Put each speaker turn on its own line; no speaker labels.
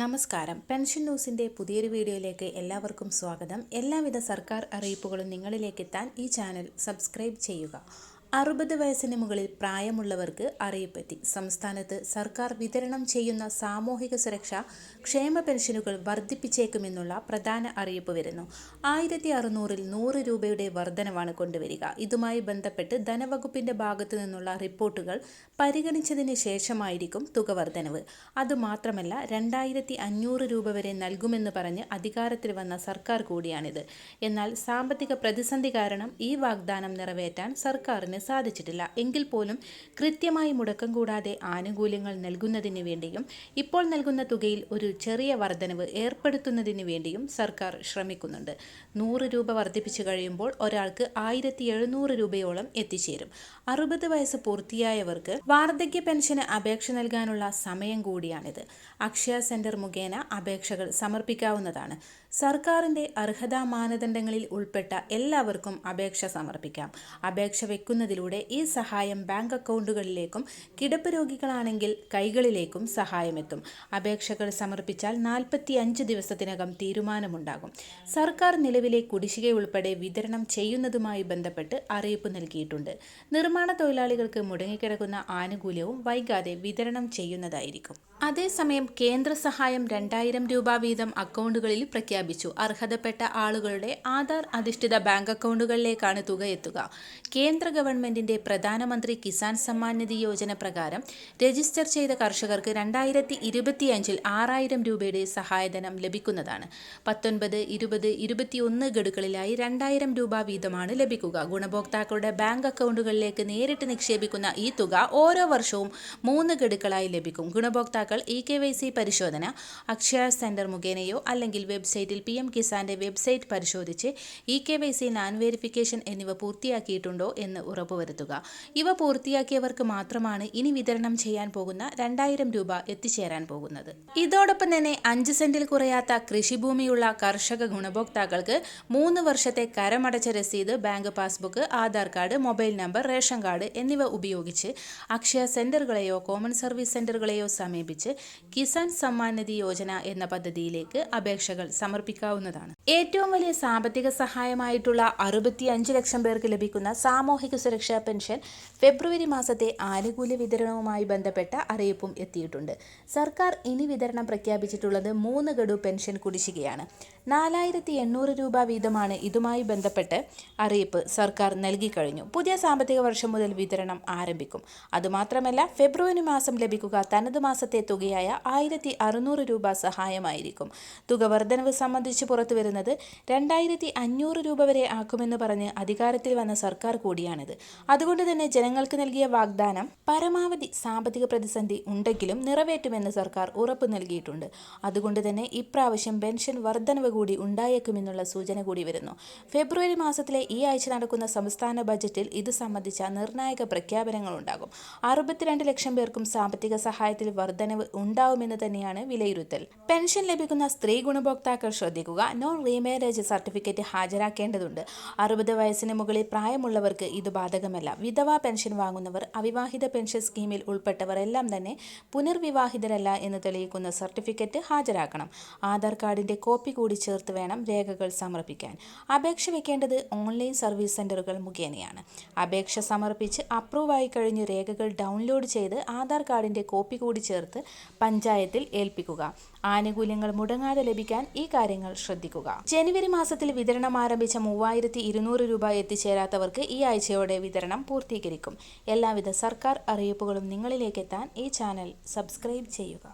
നമസ്കാരം. പെൻഷൻ ന്യൂസിന്റെ പുതിയൊരു വീഡിയോയിലേക്ക് എല്ലാവർക്കും സ്വാഗതം. എല്ലാവിധ സർക്കാർ അറിയിപ്പുകളും നിങ്ങളിലേക്ക് എത്താൻ ഈ ചാനൽ സബ്സ്ക്രൈബ് ചെയ്യുക. അറുപത് വയസ്സിന് മുകളിൽ പ്രായമുള്ളവർക്ക് അറിയിപ്പെത്തി. സംസ്ഥാനത്ത് സർക്കാർ വിതരണം ചെയ്യുന്ന സാമൂഹിക സുരക്ഷ ക്ഷേമ പെൻഷനുകൾ വർദ്ധിപ്പിച്ചേക്കുമെന്നുള്ള പ്രധാന അറിയിപ്പ് വരുന്നു. ആയിരത്തി അറുന്നൂറിൽ നൂറ് രൂപയുടെ വർധനവാണ് കൊണ്ടുവരിക. ഇതുമായി ബന്ധപ്പെട്ട് ധനവകുപ്പിന്റെ ഭാഗത്തു നിന്നുള്ള റിപ്പോർട്ടുകൾ പരിഗണിച്ചതിന് ശേഷമായിരിക്കും തുക വർധനവ്. അതുമാത്രമല്ല രണ്ടായിരത്തി അഞ്ഞൂറ് രൂപ വരെ നൽകുമെന്ന് പറഞ്ഞ് അധികാരത്തിൽ വന്ന സർക്കാർ കൂടിയാണിത്. എന്നാൽ സാമ്പത്തിക പ്രതിസന്ധി കാരണം ഈ വാഗ്ദാനം നിറവേറ്റാൻ സർക്കാരിന് സാധിച്ചിട്ടില്ല. എങ്കിൽ പോലും കൃത്യമായി മുടക്കം കൂടാതെ ആനുകൂല്യങ്ങൾ നൽകുന്നതിന് വേണ്ടിയും ഇപ്പോൾ നൽകുന്ന തുകയിൽ ഒരു ചെറിയ വർധനവ് ഏർപ്പെടുത്തുന്നതിന് വേണ്ടിയും സർക്കാർ ശ്രമിക്കുന്നുണ്ട്. നൂറ് രൂപ വർദ്ധിപ്പിച്ചു കഴിയുമ്പോൾ ഒരാൾക്ക് ആയിരത്തി എഴുന്നൂറ് രൂപയോളം എത്തിച്ചേരും. അറുപത് വയസ്സ് പൂർത്തിയായവർക്ക് വാർദ്ധക്യ പെൻഷന് അപേക്ഷ നൽകാനുള്ള സമയം കൂടിയാണിത്. അക്ഷയ സെന്റർ മുഖേന അപേക്ഷകൾ സമർപ്പിക്കാവുന്നതാണ്. സർക്കാരിന്റെ അർഹതാ മാനദണ്ഡങ്ങളിൽ ഉൾപ്പെട്ട എല്ലാവർക്കും അപേക്ഷ സമർപ്പിക്കാം. അപേക്ഷ വെക്കുന്നതിലൂടെ ഈ സഹായം ബാങ്ക് അക്കൗണ്ടുകളിലേക്കും കിടപ്പ് രോഗികളാണെങ്കിൽ കൈകളിലേക്കും സഹായമെത്തും. അപേക്ഷകൾ സമർപ്പിച്ചാൽ നാൽപ്പത്തി അഞ്ച് ദിവസത്തിനകം തീരുമാനമുണ്ടാകും. സർക്കാർ നിലവിലെ കുടിശ്ശിക ഉൾപ്പെടെ വിതരണം ചെയ്യുന്നതുമായി ബന്ധപ്പെട്ട് അറിയിപ്പ് നൽകിയിട്ടുണ്ട്. നിർമ്മാണ തൊഴിലാളികൾക്ക് മുടങ്ങിക്കിടക്കുന്ന ആനുകൂല്യവും വൈകാതെ വിതരണം ചെയ്യുന്നതായിരിക്കും. അതേസമയം കേന്ദ്ര സഹായം രണ്ടായിരം രൂപ വീതം അക്കൗണ്ടുകളിൽ പ്രഖ്യാപിച്ചു അർഹതപ്പെട്ട ആളുകളുടെ ആധാർ അധിഷ്ഠിത ബാങ്ക് അക്കൗണ്ടുകളിലേക്കാണ് തുക എത്തുക. കേന്ദ്ര ഗവൺമെന്റിന്റെ പ്രധാനമന്ത്രി കിസാൻ സമ്മാൻ നിധി യോജന പ്രകാരം രജിസ്റ്റർ ചെയ്ത കർഷകർക്ക് രണ്ടായിരത്തി ഇരുപത്തിയഞ്ചിൽ ആറായിരം രൂപയുടെ സഹായധനം ലഭിക്കുന്നതാണ്. പത്തൊൻപത് ഇരുപത് ഇരുപത്തിയൊന്ന് ഗഡുക്കളിലായി രണ്ടായിരം രൂപ വീതമാണ് ലഭിക്കുക. ഗുണഭോക്താക്കളുടെ ബാങ്ക് അക്കൗണ്ടുകളിലേക്ക് നേരിട്ട് നിക്ഷേപിക്കുന്ന ഈ തുക ഓരോ വർഷവും മൂന്ന് ഗഡുക്കളായി ലഭിക്കും. ഗുണഭോക്താക്കൾ ഇ കെ വൈ സി പരിശോധന അക്ഷയ സെന്റർ മുഖേനയോ അല്ലെങ്കിൽ വെബ്സൈറ്റിൽ പി എം കിസാന്റെ വെബ്സൈറ്റ് പരിശോധിച്ച് ഇ കെ വൈ സി നാൻ വെരിഫിക്കേഷൻ എന്നിവ പൂർത്തിയാക്കിയിട്ടുണ്ടോ എന്ന് ഉറപ്പുവരുത്തുക. ഇവ പൂർത്തിയാക്കിയവർക്ക് മാത്രമാണ് ഇനി വിതരണം ചെയ്യാൻ പോകുന്ന രണ്ടായിരം രൂപ എത്തിച്ചേരാൻ പോകുന്നത്. ഇതോടൊപ്പം തന്നെ അഞ്ച് സെന്റിൽ കുറയാത്ത കൃഷിഭൂമിയുള്ള കർഷക ഗുണഭോക്താക്കൾക്ക് മൂന്ന് വർഷത്തെ കരമടച്ച രസീത് bank passbook Aadhaar card mobile number ration card എന്നിവ ഉപയോഗിച്ച് അക്ഷയ സെന്ററുകളെയോ കോമൺ സർവീസ് സെന്ററുകളെയോ സമീപിച്ച് കിസാൻ സമ്മാൻ നിധി യോജന എന്ന പദ്ധതിയിലേക്ക് അപേക്ഷകൾ സമർപ്പിക്കാവുന്നതാണ്. ഏറ്റവും വലിയ സാമ്പത്തിക സഹായമായിട്ടുള്ള അറുപത്തി അഞ്ച് ലക്ഷം പേർക്ക് ലഭിക്കുന്ന സാമൂഹിക സുരക്ഷാ പെൻഷൻ ഫെബ്രുവരി മാസത്തെ ആനുകൂല്യ വിതരണവുമായി ബന്ധപ്പെട്ട അറിയിപ്പും എത്തിയിട്ടുണ്ട്. സർക്കാർ ഇനി വിതരണം പ്രഖ്യാപിച്ചിട്ടുള്ളത് മൂന്ന് ഗഡു പെൻഷൻ കുടിശ്ശികയാണ്. നാലായിരത്തി എണ്ണൂറ് രൂപ വീതമാണ് ഇതുമായി ബന്ധപ്പെട്ട് അറിയിപ്പ് സർക്കാർ നൽകിക്കഴിഞ്ഞു പുതിയ സാമ്പത്തിക വർഷം മുതൽ വിതരണം ആരംഭിക്കും. അതുമാത്രമല്ല ഫെബ്രുവരി മാസം ലഭിക്കുക തനത് മാസത്തെ തുകയായ ആയിരത്തി രൂപ സഹായമായിരിക്കും. തുക വർധനവ് സംബന്ധിച്ച് പുറത്തു വരുന്നത് രണ്ടായിരത്തി അഞ്ഞൂറ് രൂപ വരെ ആക്കുമെന്ന് പറഞ്ഞ് അധികാരത്തിൽ വന്ന സർക്കാർ കൂടിയാണിത്. അതുകൊണ്ട് തന്നെ ജനങ്ങൾക്ക് നൽകിയ വാഗ്ദാനം പരമാവധി സാമ്പത്തിക പ്രതിസന്ധി ഉണ്ടെങ്കിലും നിറവേറ്റുമെന്ന് സർക്കാർ ഉറപ്പ് നൽകിയിട്ടുണ്ട്. അതുകൊണ്ട് തന്നെ ഇപ്രാവശ്യം പെൻഷൻ വർധനവ് കൂടി ഉണ്ടായേക്കുമെന്നുള്ള സൂചന കൂടി വരുന്നു. ഫെബ്രുവരി മാസത്തിലെ ഈ ആഴ്ച നടക്കുന്ന സംസ്ഥാന ബജറ്റിൽ ഇത് സംബന്ധിച്ച നിർണായക പ്രഖ്യാപനങ്ങൾ ഉണ്ടാകും. അറുപത്തിരണ്ട് ലക്ഷം പേർക്കും സാമ്പത്തിക സഹായത്തിൽ വർധനവ് ഉണ്ടാവുമെന്ന് തന്നെയാണ് വിലയിരുത്തൽ. പെൻഷൻ ലഭിക്കുന്ന സ്ത്രീ ഗുണഭോക്താക്കൾ ശ്രദ്ധിക്കുക. നോൺ റീമാരേജ് സർട്ടിഫിക്കറ്റ് ഹാജരാക്കേണ്ടതുണ്ട്. അറുപത് വയസ്സിന് മുകളിൽ പ്രായമുള്ളവർക്ക് ഇത് ബാധകമല്ല. വിധവാ പെൻഷൻ വാങ്ങുന്നവർ അവിവാഹിത പെൻഷൻ സ്കീമിൽ ഉൾപ്പെട്ടവർ എല്ലാം തന്നെ പുനർവിവാഹിതരല്ല എന്ന് തെളിയിക്കുന്ന സർട്ടിഫിക്കറ്റ് ഹാജരാക്കണം. ആധാർ കാർഡിന്റെ കോപ്പി കൂടി ചേർത്ത് വേണം രേഖകൾ സമർപ്പിക്കാൻ. അപേക്ഷ വയ്ക്കേണ്ടത് ഓൺലൈൻ സർവീസ് സെന്ററുകൾ മുഖേനയാണ്. അപേക്ഷ സമർപ്പിച്ച് അപ്രൂവായി കഴിഞ്ഞ് രേഖകൾ ഡൗൺലോഡ് ചെയ്ത് ആധാർ കാർഡിന്റെ കോപ്പി കൂടി ചേർത്ത് പഞ്ചായത്തിൽ ഏൽപ്പിക്കുക. ആനുകൂല്യങ്ങൾ മുടങ്ങാതെ ലഭിക്കാൻ ഈ കാര്യങ്ങൾ ശ്രദ്ധിക്കുക. ജനുവരി മാസത്തിൽ വിതരണം ആരംഭിച്ച മൂവായിരത്തി ഇരുന്നൂറ് രൂപ എത്തിച്ചേരാത്തവർക്ക് ഈ ആഴ്ചയോടെ വിതരണം പൂർത്തീകരിക്കും. എല്ലാവിധ സർക്കാർ അറിയിപ്പുകളും നിങ്ങളിലേക്ക് എത്താൻ ഈ ചാനൽ സബ്സ്ക്രൈബ് ചെയ്യുക.